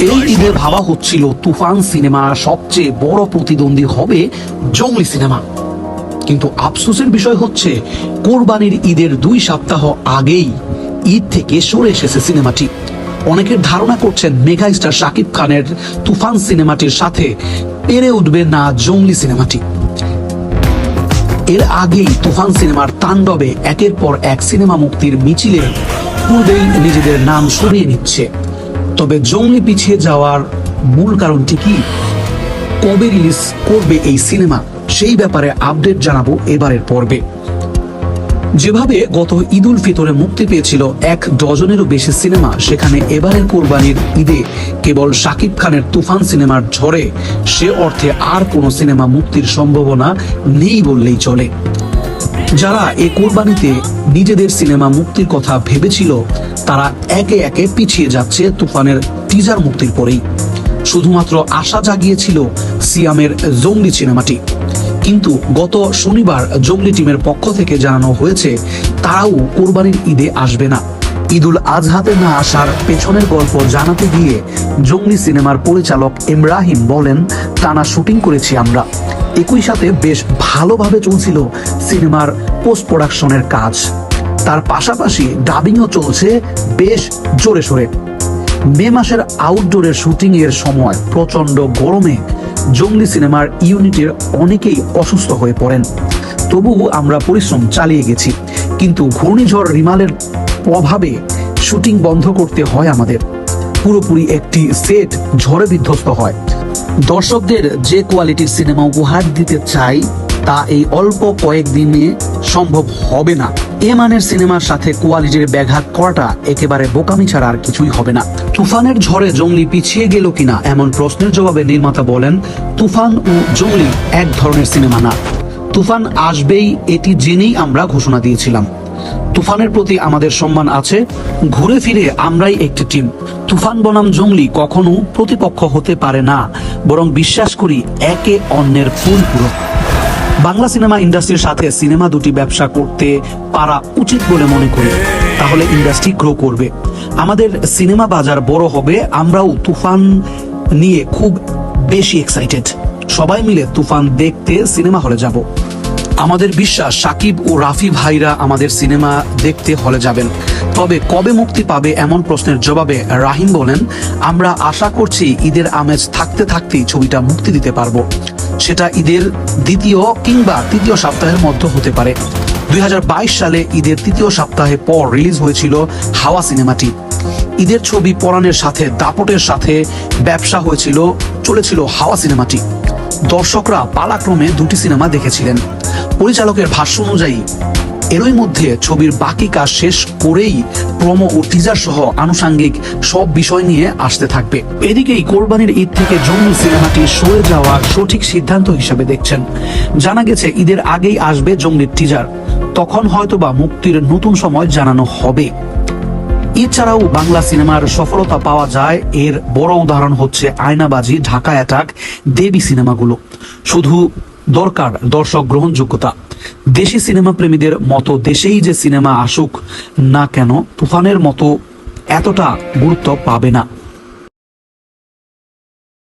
এই ঈদে ভাবা হচ্ছিল তুফান সিনেমা সবচেয়ে বড় প্রতিদ্বন্দ্বী হবে জঙ্গলি সিনেমা। কিন্তু আফসোসের বিষয় হচ্ছে, কোরবানির ঈদের দুই সপ্তাহ আগেই ঈদ থেকে সরে এসেছে সিনেমাটি। অনেকের ধারণা করছেন মেগা স্টার শাকিব খানের তুফান সিনেমাটির সাথে পেরে উঠবে না জঙ্গলি সিনেমাটি। এর আগেই তুফান সিনেমার তাণ্ডবে একের পর এক সিনেমা মুক্তির মিছিলে পূর্বেই নিজেদের নাম সরিয়ে নিচ্ছে। তবে জঙ্গলি পিছিয়ে যাওয়ার মূল কারণটি কি? কবে রিলিজ করবে এই সিনেমা? সেই ব্যাপারে আপডেট জানাব এবারের পর্বে। যেভাবে গত ঈদুল ফিতরে মুক্তি পেয়েছিল এক ডজনেরও বেশি সিনেমা, সেখানে এবারের কোরবানির ঈদে কেবল শাকিব খানের তুফান সিনেমার ঝড়ে সে অর্থে আর কোনো সিনেমা মুক্তির সম্ভাবনা নেই বললেই চলে। যারা এ কোরবানিতে নিজেদের সিনেমা মুক্তির কথা ভেবেছিল, তারা একে একে পিছিয়ে যাচ্ছে তুফানের টিজার মুক্তির পরেই। শুধুমাত্র আশা জাগিয়েছিল সিয়ামের জঙ্গলি সিনেমাটি। কিন্তু গত শনিবার জঙ্গলি টিমের পক্ষ থেকে জানানো হয়েছে, তারাও কোরবানির ঈদে আসবে না। ঈদুল আজহাতে না আসার পেছনের গল্প জানাতে গিয়ে জঙ্গলি সিনেমার পরিচালক ইমরাহিম বলেন, টানা শুটিং করেছি আমরা। একই সাথে বেশ ভালোভাবে চলছিল সিনেমার পোস্ট প্রোডাকশনের কাজ। তার পাশাপাশি ডাবিংও চলছে বেশ জোরে সোরে মে মাসের আউটডোরের শুটিং এর সময় প্রচণ্ড গরমে জঙ্গলি সিনেমার ইউনিটের অনেকেই অসুস্থ হয়ে পড়েন। তবুও আমরা পরিশ্রম চালিয়ে গেছি। কিন্তু ঘূর্ণিঝড় রিমালের প্রভাবে শুটিং বন্ধ করতে হয় আমাদের। পুরোপুরি একটি সেট ঝড়ে বিধ্বস্ত হয়। দর্শকদের যে কোয়ালিটির সিনেমা উপহার দিতে চাই, তা এই অল্প কয়েকদিনে সম্ভব হবে না। এ মানের সিনেমার সাথে কোয়ালিটির ব্যাঘাত করাটা একেবারে বোকামি ছাড়া আর কিছুই হবে না। তুফানের ঝড়ে জঙ্গলি পিছিয়ে গেল কিনা এমন প্রশ্নের জবাবে নির্মাতা বলেন, তুফান ও জঙ্গলি এক ধরনের সিনেমা না। তুফান আসবেই এটি জেনেই আমরা ঘোষণা দিয়েছিলাম। তুফানের প্রতি আমাদের সম্মান আছে। ঘুরে ফিরে আমরাই একটি টিম। তুফান বনাম জঙ্গলি কখনো প্রতিপক্ষ হতে পারে না, বরং বিশ্বাস করি একে অন্যের পরিপূরক বাংলা সিনেমা ইন্ডাস্ট্রির সাথে সিনেমা দুটি ব্যবসা করতে পারা উচিত বলে মনে করি। তাহলে ইন্ডাস্ট্রি গ্রো করবে। আমাদের সিনেমা বাজার বড় হবে, আমরাও তুফান নিয়ে খুব বেশি এক্সাইটেড সবাই মিলে তুফান দেখতে সিনেমা হলে যাব। আমাদের বিশ্বাস, সাকিব ও রাফি ভাইরা আমাদের সিনেমা দেখতে হলে যাবেন। তবে কবে মুক্তি পাবে এমন প্রশ্নের জবাবে রাহিম বলেন, আমরা আশা করছি ঈদের আমেজ থাকতে থাকতেই ছবিটা মুক্তি দিতে পারব। সেটা ঈদের দ্বিতীয় কিংবা তৃতীয় সপ্তাহের মধ্যে হতে পারে। দুই হাজার বাইশ সালে ঈদের তৃতীয় সপ্তাহে পর রিলিজ হয়েছিল হাওয়া সিনেমাটি। ঈদের ছবি পরাণের সাথে, দাপটের সাথে ব্যবসা হয়েছিল, চলেছিল হাওয়া সিনেমাটি। দর্শকরা পালাক্রমে দুটি সিনেমা দেখেছিলেন। পরিচালকের ভাষ্য অনুযায়ী, এরই মধ্যে ছবির বাকি কাজ শেষ করেই প্রোমো ও টিজার সহ আনুষাঙ্গিক সব বিষয় নিয়ে আসতে থাকবে। এদিকেই কোরবানির ঈদ থেকে জঙ্গল সিনেমাটি সরে যাওয়া সঠিক সিদ্ধান্ত হিসেবে দেখছেন। জানা গেছে, ঈদের আগেই আসবে জঙ্গলির টিজার তখন হয়তোবা মুক্তির নতুন সময় জানানো হবে। এছাড়াও বাংলা সিনেমার সফলতা পাওয়া যায়। এর বড় উদাহরণ হচ্ছে আয়নাবাজি, ঢাকা অ্যাটাক, দেবী সিনেমাগুলো। শুধু দরকার, দর্শক গ্রহণযোগ্যতা। দেশি সিনেমা প্রেমীদের মতো দেশেই যে সিনেমা আসুক না কেন, তুফানের মতো এতটা গুরুত্ব পাবে না।